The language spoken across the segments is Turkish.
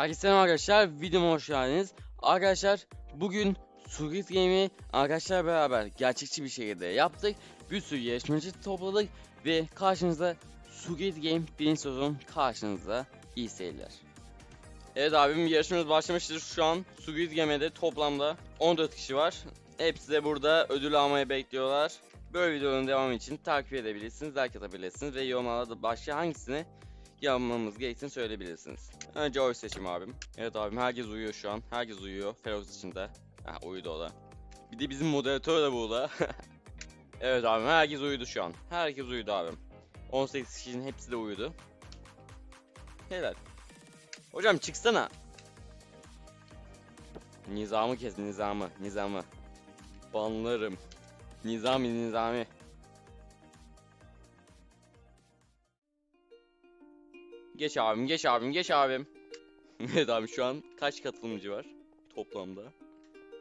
Herkese selam arkadaşlar, videoma hoş geldiniz. Arkadaşlar bugün Squid Game'i arkadaşlar beraber gerçekçi bir şekilde yaptık. Bir sürü yarışmacı topladık ve karşınızda Squid Game birinci sezon karşınızda. İyi seyirler. Evet abim yarışmamız başlamıştır. Şu an Squid Game'de toplamda 14 kişi var. Hepsi de burada ödül almayı bekliyorlar. Böyle videonun devamı için takip edebilirsiniz, like atabilirsiniz ve yorumlarda başka hangisini yapmamız gerektiğini söyleyebilirsiniz. Önce oy seçim abim. Evet abim herkes uyuyor şu an. Herkes uyuyor. Ferox içinde. Ha uyudu o da. Bir de bizim moderatör de burada. evet abim herkes uyudu şu an. Herkes uyudu abim. 18 kişinin hepsi de uyudu. Helal. Hocam çıksana. Nizamı kes nizamı. Nizamı. Banlarım. Nizami nizami. Geç abim, geç abim, geç abim. evet abi şu an kaç katılımcı var toplamda?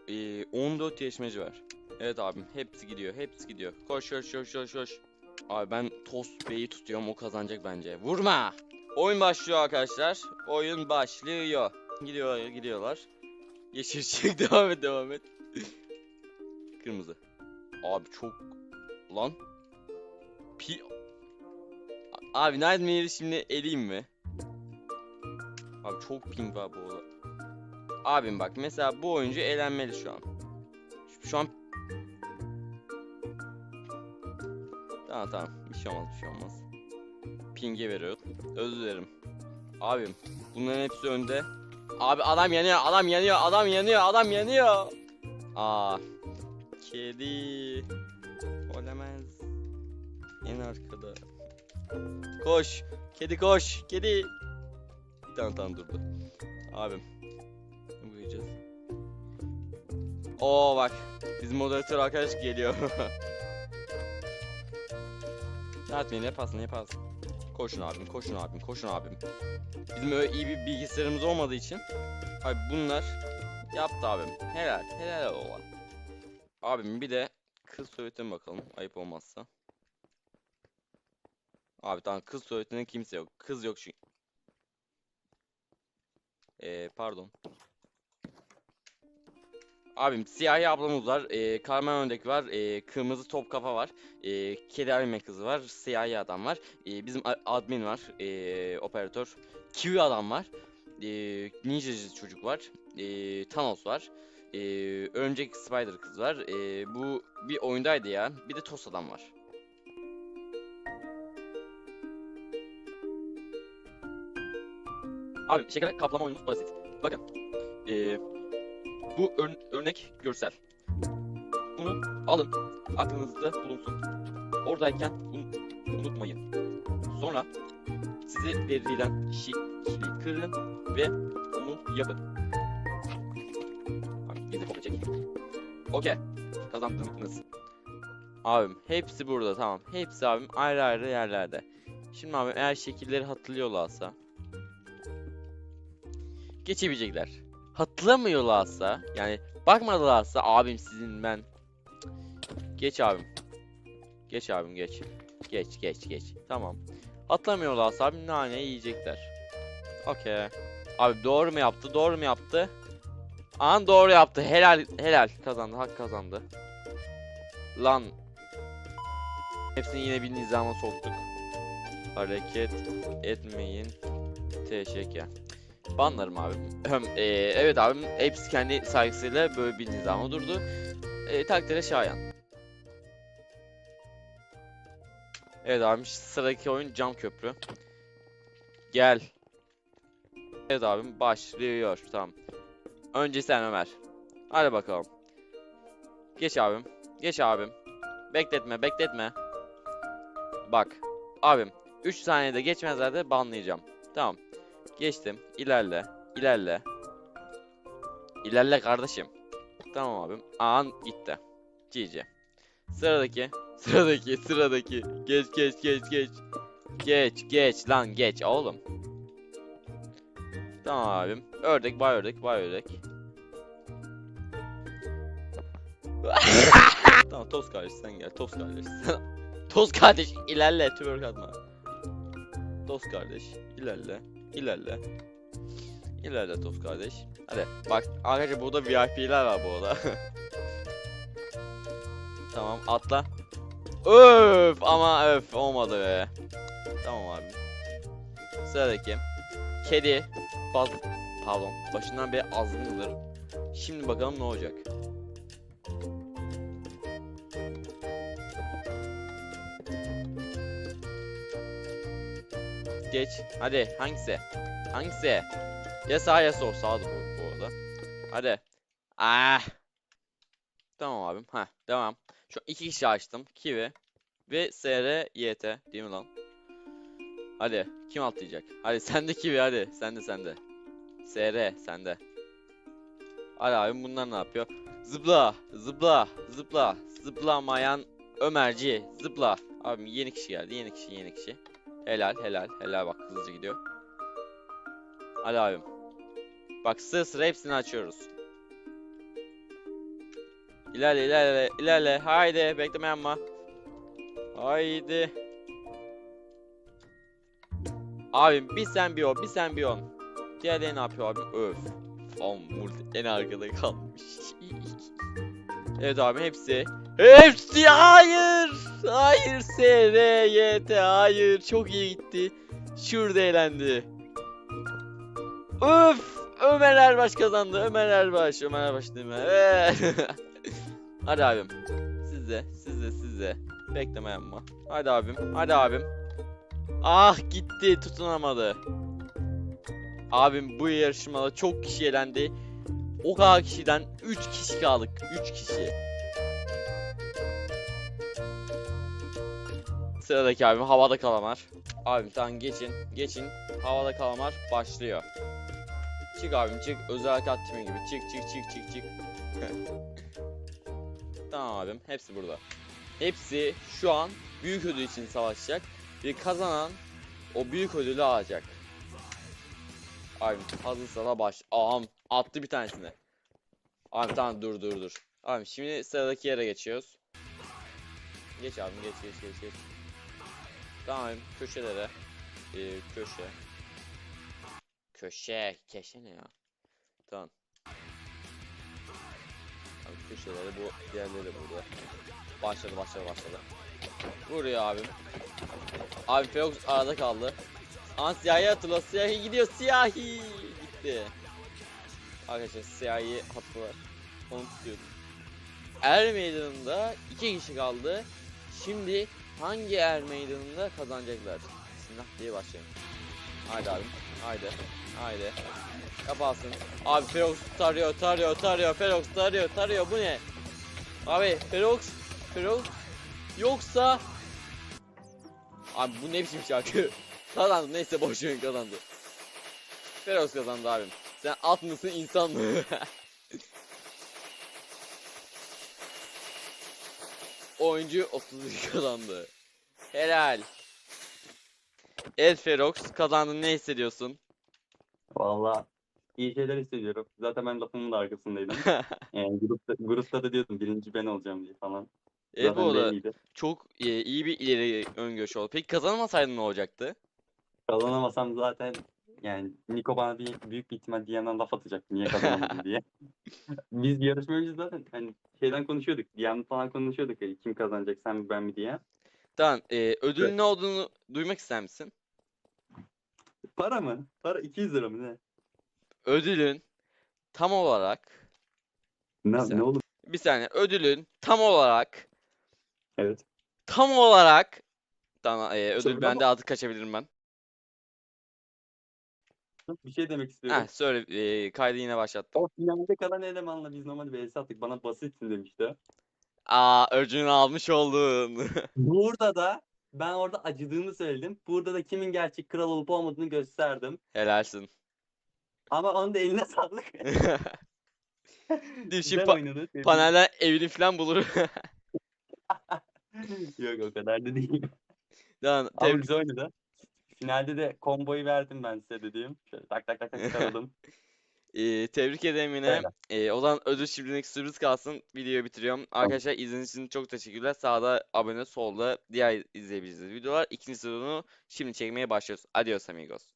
Ee, 14 yarışmacı var. Evet abim hepsi gidiyor, hepsi gidiyor. Koş koş koş koş koş. Abi ben Tost Bey'i tutuyorum o kazanacak bence. Vurma! Oyun başlıyor arkadaşlar. Oyun başlıyor. Gidiyorlar, gidiyorlar. Yeşil çık devam et, devam et. Kırmızı. Abi çok lan. Pi Abi Nightmare'i şimdi eleyim mi? Abi çok ping var bu arada. Abim bak mesela bu oyuncu elenmeli şu an. Şu an Tamam tamam bir şey olmaz bir şey olmaz. Ping'e veriyorum. Özür dilerim. Abim bunların hepsi önde. Abi adam yanıyor adam yanıyor adam yanıyor adam yanıyor. Aa. Kedi. Olamaz. En arkada. Koş. Kedi koş. Kedi. Tamam durdu. Abim. Ne Uyuyacağız. Oo bak. Bizim moderatör arkadaş geliyor. ne yapmayın yaparsın yaparsın. Koşun abim koşun abim koşun abim. Bizim öyle iyi bir bilgisayarımız olmadığı için. Abi bunlar yaptı abim. Helal helal olan. Abim bir de kız tuvaletine bakalım ayıp olmazsa. Abi tamam kız tuvaletinde kimse yok. Kız yok çünkü. Ee, pardon. Abim siyahi ablamız var. Ee, Carmen Öndek var. Ee, kırmızı top kafa var. Ee, kedi anime kızı var. Siyahi adam var. Ee, bizim admin var. Ee, operatör. Kiwi adam var. Ee, ninjacı çocuk var. Ee, Thanos var. Ee, örümcek spider kız var. Ee, bu bir oyundaydı ya. Bir de Tost adam var. Abi şeker kaplama oyunumuz basit. Bakın. Ee, bu ör- örnek görsel. Bunu alın. Aklınızda bulunsun. Oradayken bunu unutmayın. Sonra size verilen şekli kırın ve onu yapın. De kopya çek. Okey. Kazandınız. Abim hepsi burada tamam. Hepsi abim ayrı ayrı yerlerde. Şimdi abim eğer şekilleri hatırlıyorlarsa geçebilecekler. Hatırlamıyorlarsa yani bakmadılarsa abim sizin ben geç abim. Geç abim geç. Geç geç geç. Tamam. Hatırlamıyorlarsa abim nane yiyecekler. Okey. Abi doğru mu yaptı? Doğru mu yaptı? An doğru yaptı. Helal helal kazandı. Hak kazandı. Lan. Hepsini yine bir nizama soktuk. Hareket etmeyin. Teşekkür. Banlarım abi. Ee, evet abim hepsi kendi saygısıyla böyle bir nizama durdu. Ee, takdire şayan. Evet abim sıradaki oyun cam köprü. Gel. Evet abim başlıyor. Tamam. Önce sen Ömer. Hadi bakalım. Geç abim. Geç abim. Bekletme bekletme. Bak. Abim. 3 saniyede geçmezlerde banlayacağım. Tamam. Geçtim. İlerle. İlerle. İlerle kardeşim. Tamam abim. An gitti. GG. Sıradaki. Sıradaki. Sıradaki. Geç geç geç geç. Geç geç lan geç oğlum. Tamam abim. Ördek bay ördek bay ördek. tamam toz kardeş sen gel toz kardeş. toz kardeş ilerle twerk atma. Toz kardeş ilerle ilerle. İlerle Toz kardeş. Hadi bak arkadaşlar burada VIP'ler var bu arada. tamam atla. Öf ama öf olmadı be. Tamam abi. Sıradaki. Kedi. Baz... Pardon. Başından beri azgındır. Şimdi bakalım ne olacak. Geç. Hadi hangisi? Hangisi? Ya sağ ya sol. Sağdı bu, bu arada. Hadi. Ah. Tamam abim. Ha, devam. Şu iki kişi açtım. Kiwi ve SR YT değil mi lan? Hadi kim atlayacak? Hadi sende Kiwi hadi. Sende sende. SR sende. Hadi abim bunlar ne yapıyor? Zıpla, zıpla, zıpla, zıplamayan Ömerci, zıpla. Abim yeni kişi geldi, yeni kişi, yeni kişi. Helal, helal, helal bak hızlıca gidiyor. Hadi abim. Bak sıra sıra hepsini açıyoruz. İlerle, ilerle, ilerle. Haydi, bekleme yapma. Haydi. Abim bir sen bir o, bir sen bir on. Diğerleri ne yapıyor abim? Öf. Am en arkada kalmış. evet abi hepsi. Hepsi hayır. Hayır SRYT hayır. Çok iyi gitti. Şurada eğlendi. Öf. Ömer Erbaş kazandı. Ömer Erbaş. Ömer Erbaş değil mi? Hadi abim. Sizde, sizde, sizde. Bekleme yapma. Hadi abim. Hadi abim. Ah gitti. Tutunamadı. Abim bu yarışmada çok kişi elendi. O kadar kişiden 3 kişi kaldık. 3 kişi. Sıradaki abim havada kalamar. Abim tamam geçin. Geçin. Havada kalamar başlıyor. Çık abim çık. Özel harekat timi gibi. Çık çık çık çık çık. tamam abim. Hepsi burada. Hepsi şu an büyük ödül için savaşacak. Ve kazanan o büyük ödülü alacak. Abi hazırsa da baş. Aham attı bir tanesini. Abi tamam dur dur dur. Abi şimdi sıradaki yere geçiyoruz. Geç abi geç geç geç geç. Tamam köşelere. Ee, köşe. Köşe. Köşe ne ya? Tamam. Abi köşelere bu diğerleri burada. Başladı başladı başladı. Vuruyor abim. Abi Ferox arada kaldı. An siyahi hatırla. Siyahi gidiyor. Siyahi gitti. Arkadaşlar siyahi hattı var. Onu tutuyorum. Er meydanında iki kişi kaldı. Şimdi hangi er meydanında kazanacaklar? Bismillah diye başlayalım. Haydi abi. Haydi. Haydi. Kapansın. Abi Ferox tarıyor, tarıyor, tarıyor. Ferox tarıyor, tarıyor. Bu ne? Abi Ferox, Ferox yoksa Abi bu ne biçim şarkı? kazandı neyse boş verin kazandı. Feroz kazandı abim. Sen at mısın insan mı? Oyuncu 32 kazandı. Helal. Evet Ferox kazandın ne hissediyorsun? Valla iyi şeyler hissediyorum. Zaten ben lafımın da arkasındaydım. Yani grupta, grupta da diyordum birinci ben olacağım diye falan. evet bu Zaten arada belliydi. çok e, iyi bir ileri öngörüş oldu. Peki kazanamasaydın ne olacaktı? Kazanamasam zaten yani Niko bana bir büyük bir ihtimal DM'den laf atacak niye kazanamadın diye. Biz yarışma önce zaten hani şeyden konuşuyorduk. DM falan konuşuyorduk. hani kim kazanacak sen mi ben mi diye. Tamam e, ödülün ne olduğunu duymak ister misin? Para mı? Para 200 lira mı ne? Ödülün tam olarak Ne, ne olur? bir saniye ödülün tam olarak Evet. tam olarak tamam e, ödül bende artık kaçabilirim ben. Bir şey demek istiyorum. Heh söyle e, kaydı yine başlattım. O finalde kalan elemanla biz normal bir attık. Bana basitsin demişti. Aa ödülünü almış oldun. Burada da ben orada acıdığını söyledim. Burada da kimin gerçek kral olup olmadığını gösterdim. Helalsin. Ama onun da eline sağlık. Şimdi Güzel pa- oynadı. tebrik- panelden evini falan bulur. Yok o kadar da değil. Tamam, Ama tebrik- güzel oynadı. Finalde de komboyu verdim ben size dediğim. Şöyle tak tak tak tak çıkaralım. e, tebrik ederim yine. Öyle. E, o zaman ödül şimdilik sürpriz kalsın. Videoyu bitiriyorum. Arkadaşlar izlediğiniz için çok teşekkürler. Sağda abone, solda diğer izleyebileceğiniz videolar. İkinci sezonu şimdi çekmeye başlıyoruz. Adios amigos.